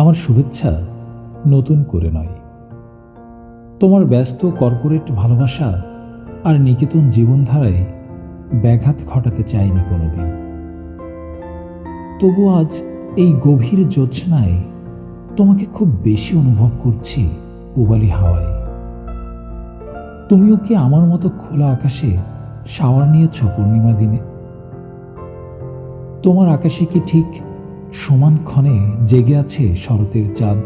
আমার শুভেচ্ছা নতুন করে নয়। তোমার ব্যস্ত কর্পোরেট ভালোবাসা আর নিকেতন জীবনধারায় ব্যাঘাত ঘটাতে চাইনি কোনোদিন। তবু আজ এই গভীর জ্যোৎস্নায় তোমাকে খুব বেশি অনুভব করছি পুবালি হাওয়ায়। তুমিও কি আমার মতো খোলা আকাশে শাওয়ার নিয়েছ পূর্ণিমা দিনে? তোমার আকাশে কি ঠিক সমান ক্ষণে জেগে আছে শরতের চাঁদ।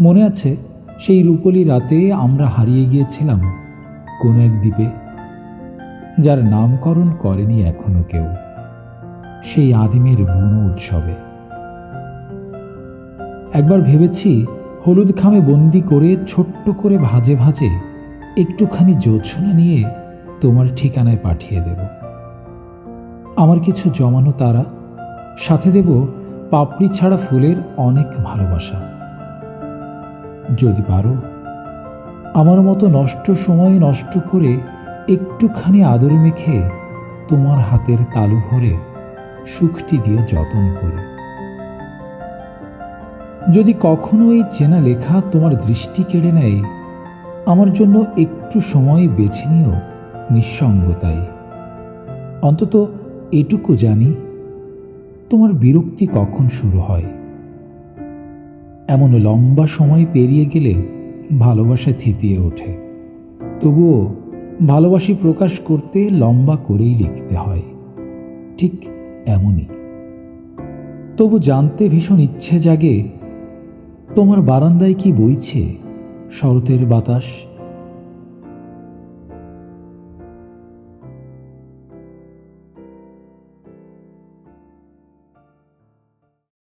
মনে আছে, সেই রূপলি রাতে আমরা হারিয়ে গিয়েছিলাম কোনো এক দ্বীপে, যার নামকরণ করেনি এখনও কেউ, সেই আদিমের বুনো উৎসবে। একবার ভেবেছি, হলুদ খামে বন্দি করে ছোট্ট করে ভাজে ভাজে একটুখানি জোছনা নিয়ে তোমার ঠিকানায় পাঠিয়ে দেব। আমার কিছু জমানো তারা সাথে দেব পাপড়ি ছাড়া ফুলের অনেক ভালোবাসা। যদি পারো, আমার মতো নষ্ট সময় নষ্ট করে একটুখানি আদর মেখে তোমার হাতের তালু ভরে সুখটি দিয়ে যতন করে। যদি কখনো এই চেনা লেখা তোমার দৃষ্টি কেড়ে নেয়, আমার জন্য একটু সময় বেছে নিও নিঃসঙ্গতায়। অন্তত এটুকু জানি তোমার বিরক্তি কখন শুরু হয়? এমন লম্বা সময় পেরিয়ে গেলে ভালোবাসা থিতিয়ে ওঠে। তবুও ভালোবাসি প্রকাশ করতে লম্বা করেই লিখতে হয়। ঠিক এমনই। তবু জানতে ভীষণ ইচ্ছে জাগে, তোমার বারান্দায় কি বইছে? শরতের বাতাস?